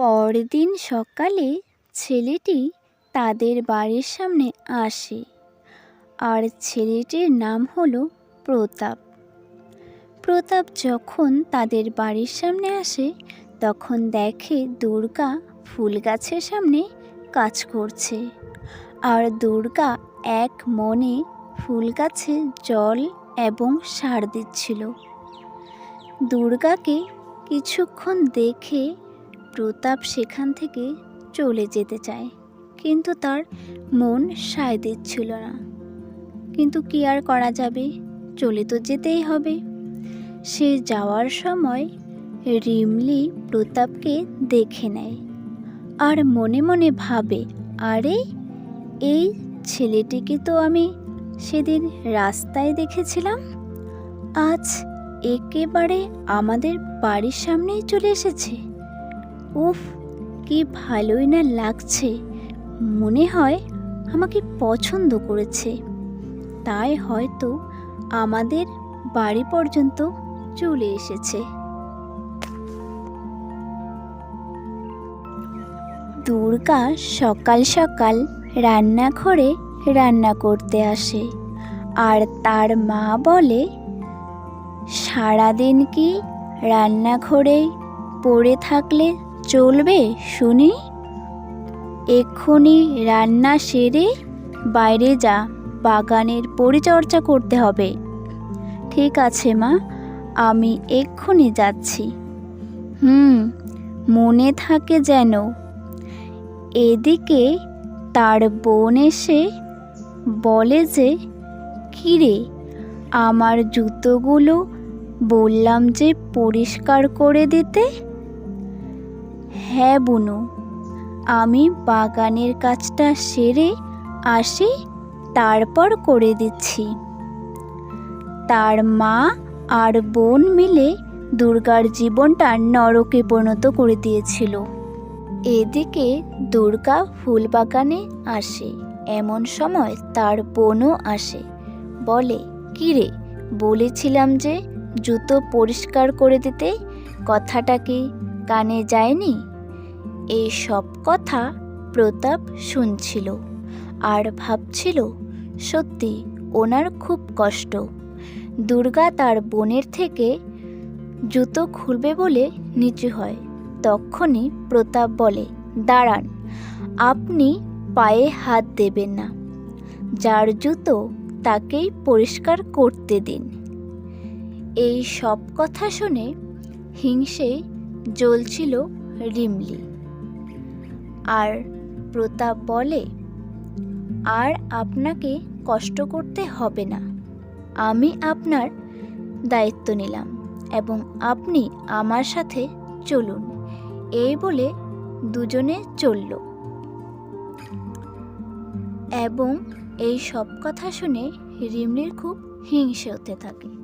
পরদিন সকালে ছেলেটি তাদের বাড়ির সামনে আসে। আর ছেলেটির নাম হলো প্রতাপ। প্রতাপ যখন তাদের বাড়ির সামনে আসে, তখন দেখে দুর্গা ফুল গাছের সামনে কাজ করছে। আর দুর্গা এক মনে ফুল গাছে জল এবং সার দিচ্ছিল। দুর্গাকে কিছুক্ষণ দেখে প্রতাপ সেখান থেকে চলে যেতে চায়, কিন্তু তার মন সায় দিচ্ছিল না। কিন্তু কি আর করা যাবে? চলে তো যেতেই হবে। সে যাওয়ার সময় রিমলি প্রতাপকে দেখে নেয় আর মনে মনে ভাবে, আরে, এই ছেলেটিকে তো আমি সেদিন রাস্তায় দেখেছিলাম। আজ একেবারে আমাদের বাড়ির সামনেই চলে এসেছে। উফ, কি ভালোই না লাগছে। মনে হয় আমাকে পছন্দ করেছে। তাই হয়তো আমাদের বাড়ি পর্যন্ত চলে এসেছে। দুর্গা সকাল সকাল রান্নাঘরে রান্না করতে আসে। আর তার মা বলে, সারাদিন কি রান্নাঘরেই পড়ে থাকলে চলবে শুনি? এক্ষুনি রান্না সেরে বাইরে যা, বাগানের পরিচর্যা করতে হবে। ঠিক আছে মা, আমি এক্ষুনি যাচ্ছি। হুম, মনে থাকে যেন। এদিকে তার বোন এসে বলে যে, কিরে, আমার জুতোগুলো বললাম যে পরিষ্কার করে দিতে? হ্যাঁ বুনু, আমি বাগানের কাজটা সেরে আসি, তারপর করে দিচ্ছি। তার মা আর বোন মিলে দুর্গার জীবনটা নরকে পরিণত করে দিয়েছিল। এদিকে দুর্গা ফুল বাগানে আসে, এমন সময় তার বোনও আসে, বলে, কিরে, বলেছিলাম যে জুতো পরিষ্কার করে দিতে, কথাটা কি কানে যায়নি? এই সব কথা প্রতাপ শুনছিল আর ভাবছিল, সত্যি ওনার খুব কষ্ট। দুর্গা তার বোনের থেকে জুতো খুলবে বলে নিচু হয়। তখনই প্রতাপ বলে, দাঁড়ান, আপনি পায়ে হাত দেবেন না। যার জুতো তাকেই পরিষ্কার করতে দিন। এই সব কথা শুনে হিংসে জ্বলছিল রিমলি। আর প্রতাপ বলে, আর আপনাকে কষ্ট করতে হবে না। আমি আপনার দায়িত্ব নিলাম এবং আপনি আমার সাথে চলুন। এই বলে দুজনে চলল। এবং এই সব কথা শুনে রিমনির খুব হিংসে হতে থাকে।